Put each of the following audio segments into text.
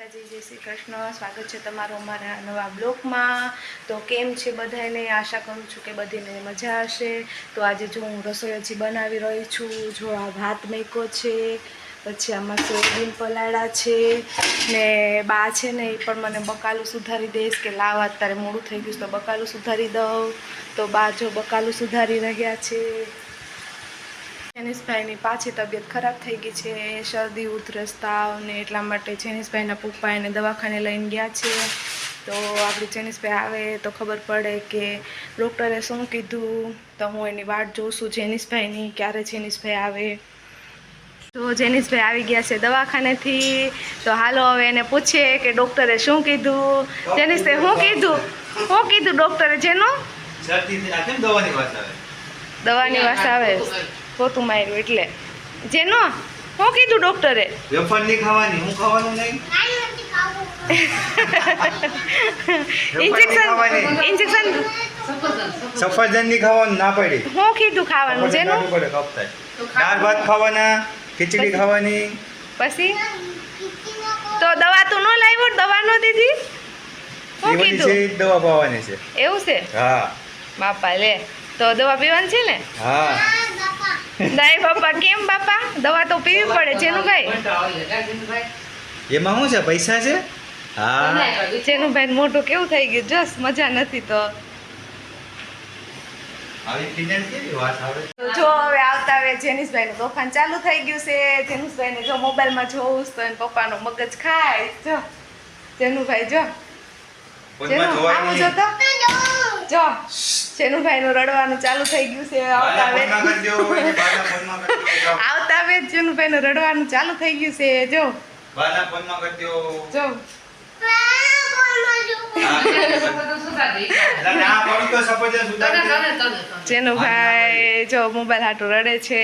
માતાજી, જય શ્રી કૃષ્ણ. સ્વાગત છે તમારો અમારા નવા બ્લોગમાં તો કેમ છે બધાને આશા કરું છું કે બધીને મજા હશે. તો આજે જો હું રસોઈ હજી બનાવી રહી છું, જો આ ભાત મેકો છે, પછી આમાં સોયાબીન પલાળા છે, ને બા છે ને એ પણ મને બકાલું સુધારી દઈશ કે લાવ, અત્યારે મોડું થઈ ગયું તો બકાલું સુધારી દઉં. તો બા જો બકાલું સુધારી રહ્યા છે જેનિસભાઈની પાછી તબિયત ખરાબ થઈ ગઈ છે, શરદી ઉધરસ તાવ ને એટલા માટે જેનિસભાઈના પપ્પા એને દવાખાને લઈને ગયા છે. તો આપણે જેનિસભાઈ આવે તો ખબર પડે કે ડૉક્ટરે શું કીધું, તો હું એની વાટ જોઉં છું જેનિસભાઈની ક્યારે જેનિસભાઈ આવે. તો જેનિસભાઈ આવી ગયા છે દવાખાનેથી, તો હાલો હવે એને પૂછીએ કે ડૉક્ટરે શું કીધું? જેનિસભાઈ શું કીધું? શું કીધું ડૉક્ટરે જેનું? દવાની વાત આવે. દવાની વાસ આવે. પોતું માર્યું એટલે. જેનો શું કીધું ડોક્ટરે? વેફર નહીં ખાવાની હું ખાવાનું નહીં? Injection injection. સફરજન નહીં ખાવાનું ના પડે. હું કીધું ખાવાનું જેનું? દાળ ભાત ખાવાના ખીચડી ખાવાની. પછી? તો દવા તું ન લાવ્યો દવા ન દીધી? શું કીધું? દવા પાવાની છે. એવું છે? હા. બાપા લે. તો દવા પીવાની છે ને? હા. બાપા કેમ બાપા? દવા તો પીવી પડે જેનું ભાઈ એમાં શું છે? પૈસા છે? હા. જેનું ભાઈ મોટું કેવું થઈ ગયું? જસ મજા નથી તો. જો હવે આવતા હવે જેનિસભાઈનું તોફાન ચાલુ થઈ ગયું છે. જેનિસભાઈને જો મોબાઈલમાં જોઉં તો એને પપ્પાનું મગજ ખાય. જો. જેનુભાઈ જો. જેનું આવું જો તો. જો. જેનુભાઈનું રડવાનું ચાલુ થઈ ગયું છે. આવતા દો દો આવતા હવે જેનુભાઈનું રડવાનું ચાલુ થઈ ગયું છે. જો. દો જો. ના દે. જેનુભાઈ જો મોબાઈલ હાટું રડે છે.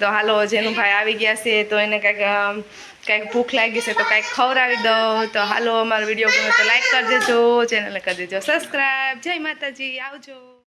તો હાલો જેનુભાઈ આવી ગયા છે. તો એને કાંઈક કાંઈક ભૂખ લાગી છે તો કાંઈક ખવડાવી દઉં. તો હાલો અમારો વીડિયો ગમે તો લાઈક કરી દેજો. ચેનલને કરી દેજો. સબસ્ક્રાઈબ જય માતાજી. આવજો.